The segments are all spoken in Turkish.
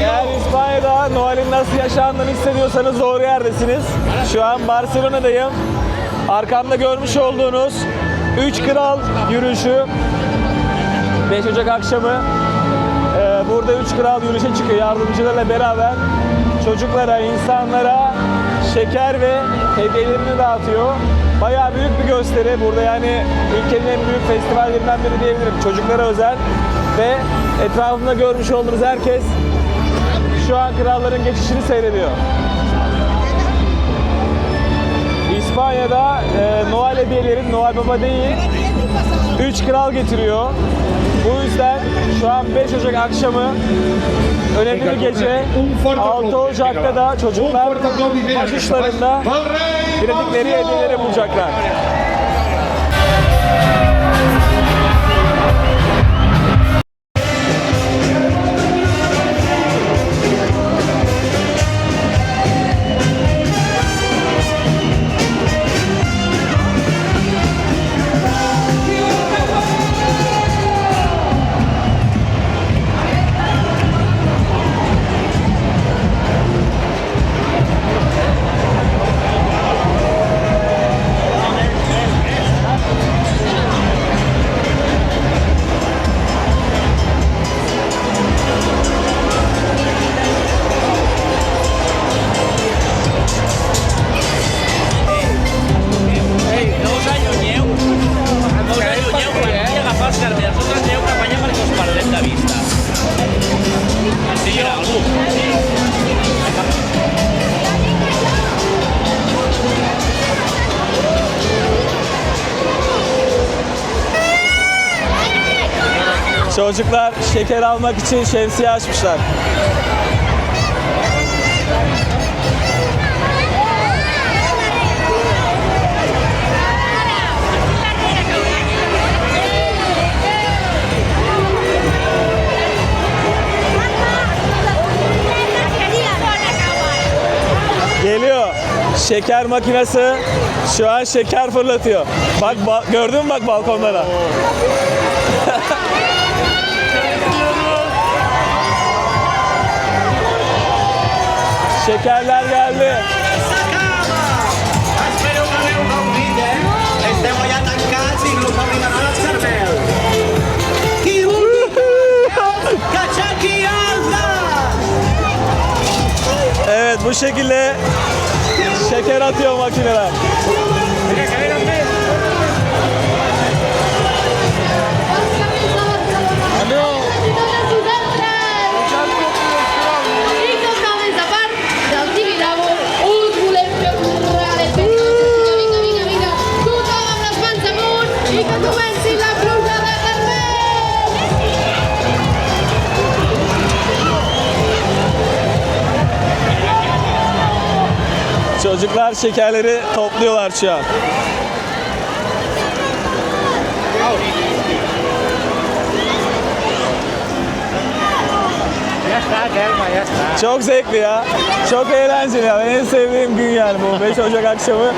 Eğer İspanya'da Noel'in nasıl yaşandığını hissediyorsanız doğru yerdesiniz. Şu an Barcelona'dayım. Arkamda görmüş olduğunuz 3 Kral yürüyüşü 5 Ocak akşamı e, burada 3 Kral yürüyüşe çıkıyor yardımcılarla beraber çocuklara, insanlara şeker ve hediyelerini dağıtıyor. Bayağı büyük bir gösteri. Burada yani ülkenin en büyük festivallerinden biri diyebilirim. Çocuklara özel ve etrafımda görmüş olduğunuz herkes şu an kralların geçişini seyrediyor. İspanya'da e, Noel hediyeleri Noel Baba değil, 3 kral getiriyor. Bu yüzden şu an 5 Ocak akşamı önemli bir gece. 6 Ocak'ta da çocuklar başuçlarında diledikleri hediyeleri bulacaklar. Els carnets. Nosaltres aneu cap allà perquè us perdem de vista. Diguin algú. Çocuklar şeker almak için şemsiye açmışlar. Şeker makinesi şu an şeker fırlatıyor. Bak ba- gördün mü bak balkonlara? Şekerler geldi. Evet bu şekilde şeker atıyor makineler. Şekerleri topluyorlar şu an. Çok zevkli ya. Çok eğlenceli ya. Ben en sevdiğim gün yani bu 5 Ocak akşamı.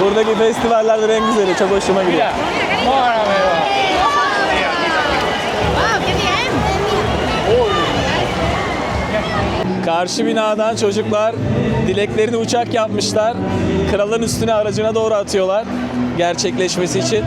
Buradaki festivallerden en güzeli. Çok hoşuma gidiyor. Karşı binadan çocuklar dileklerini uçak yapmışlar. Kralın üstüne aracına doğru atıyorlar gerçekleşmesi için.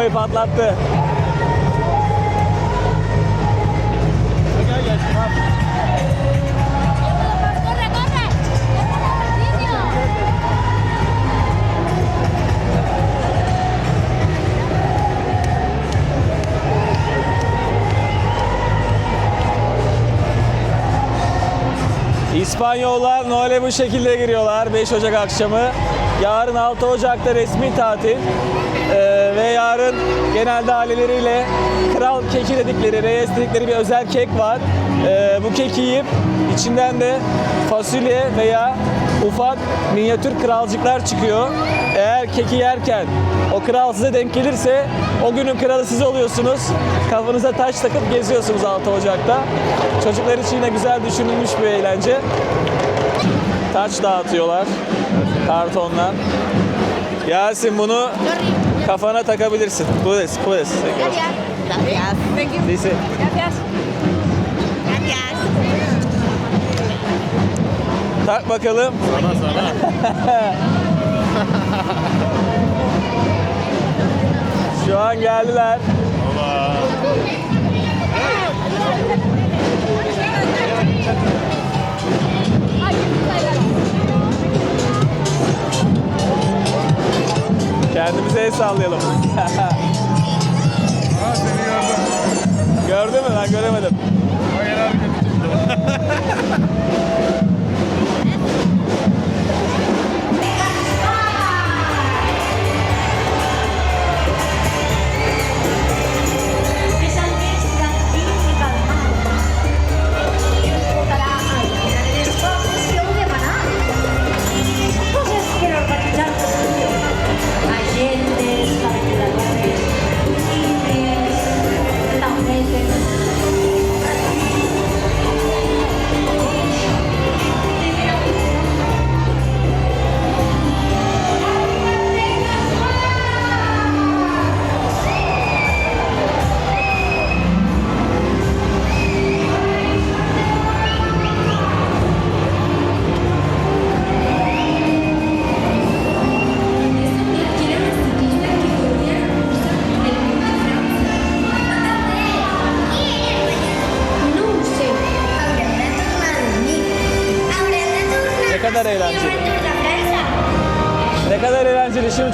Bombayı patlattı. İspanyollar Noel'e bu şekilde giriyorlar 5 Ocak akşamı. Yarın 6 Ocak'ta resmi tatil. Ee, ve yarın genelde aileleriyle kral keki dedikleri, reyes dedikleri bir özel kek var. Ee, bu keki yiyip içinden de fasulye veya ufak minyatür kralcıklar çıkıyor. Eğer keki yerken o kral size denk gelirse o günün kralı siz oluyorsunuz. Kafanıza taş takıp geziyorsunuz 6 Ocak'ta. Çocuklar için yine güzel düşünülmüş bir eğlence. Taç dağıtıyorlar kartondan. Yasin bunu kafana takabilirsin. Puedes, puedes. Gracias. Gracias. Dice, Gracias. Gracias. tak bakalım. Şu an geldiler. Kendimize el sallayalım. Gördün mü? Ben göremedim. Esa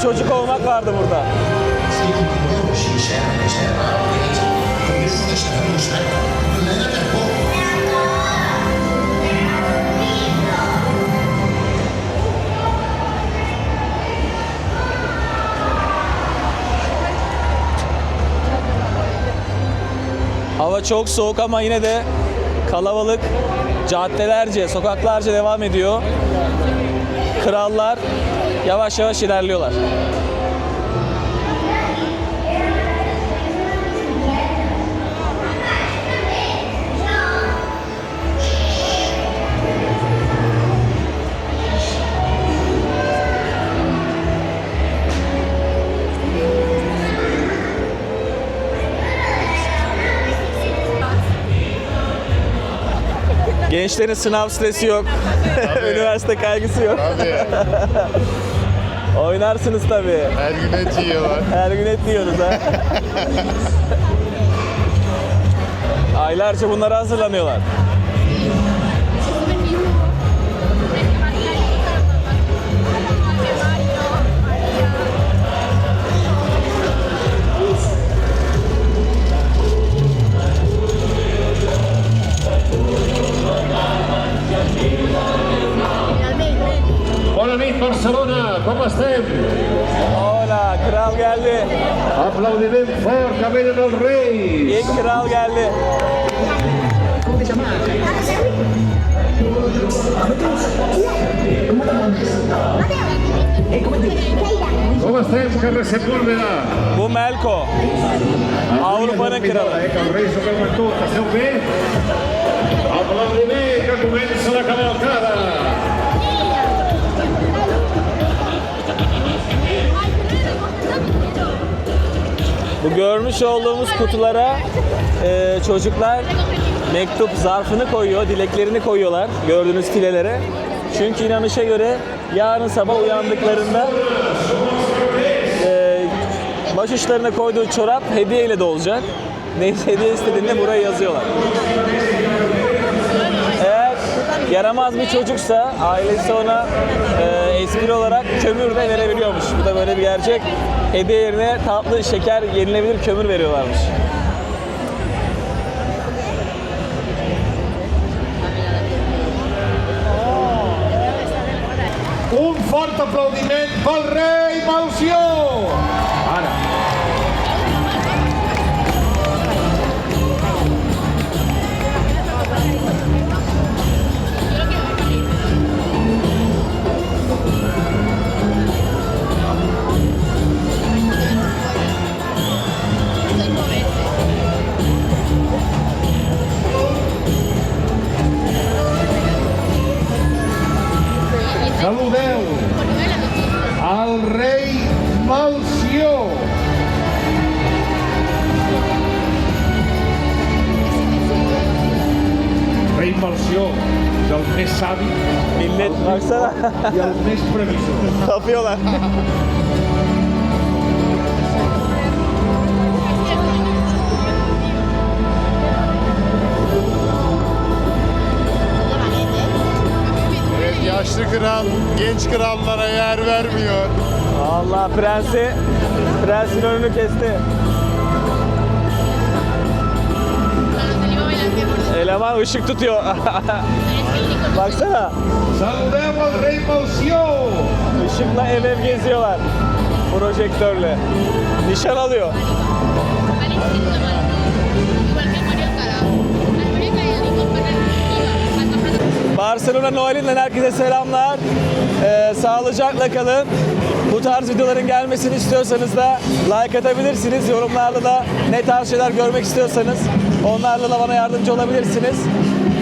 Şimdi çocuk olmak vardı burada. Hava çok soğuk ama yine de kalabalık caddelerce, sokaklarca devam ediyor. Krallar yavaş yavaş ilerliyorlar. Gençlerin sınav stresi yok. Üniversite kaygısı yok. Abi Oynarsınız tabii. her gün et yiyorlar. Her gün et yiyoruz ha. Aylarca bunlara hazırlanıyorlar. Venen els Reis! İlk kral geldi. Com estem, carrer Sepúlveda? Bu Melko. Avrupa'nın kralı. Eh, que els Reis ho veuen tot, esteu bé? Aplaudiment, que comença la cavalcada! Bu görmüş olduğumuz kutulara e, çocuklar mektup zarfını koyuyor, dileklerini koyuyorlar gördüğünüz filelere. Çünkü inanışa göre yarın sabah uyandıklarında e, baş uçlarına koyduğu çorap hediyeyle de olacak. Neyse hediye istediğinde buraya yazıyorlar. Eğer yaramaz bir çocuksa ailesi ona e, espri olarak kömür de verebiliyormuş. Bu da böyle bir gerçek. Hediye yerine tatlı, şeker, yenilebilir kömür veriyorlarmış. Un fort aplaudiment pel rei Malció! Baksana tapıyorlar. Yaşlı kral genç krallara yer vermiyor. Allah prensi, prensin önünü kesti. Eleman ışık tutuyor. Baksana. Saludeu al rei Malció! Işıkla ev ev geziyorlar. Projektörle. Nişan alıyor. Barcelona Noel'inden herkese selamlar. Ee, sağlıcakla kalın. Bu tarz videoların gelmesini istiyorsanız da like atabilirsiniz. Yorumlarda da ne tarz şeyler görmek istiyorsanız onlarla da bana yardımcı olabilirsiniz.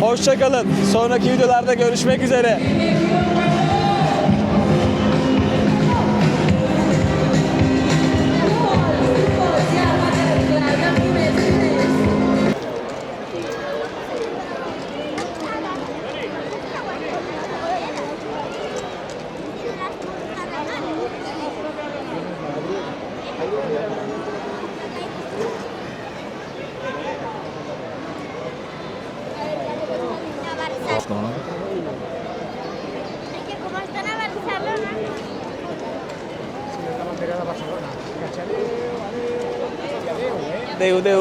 Hoşçakalın. Sonraki videolarda görüşmek üzere. দেউ দেউ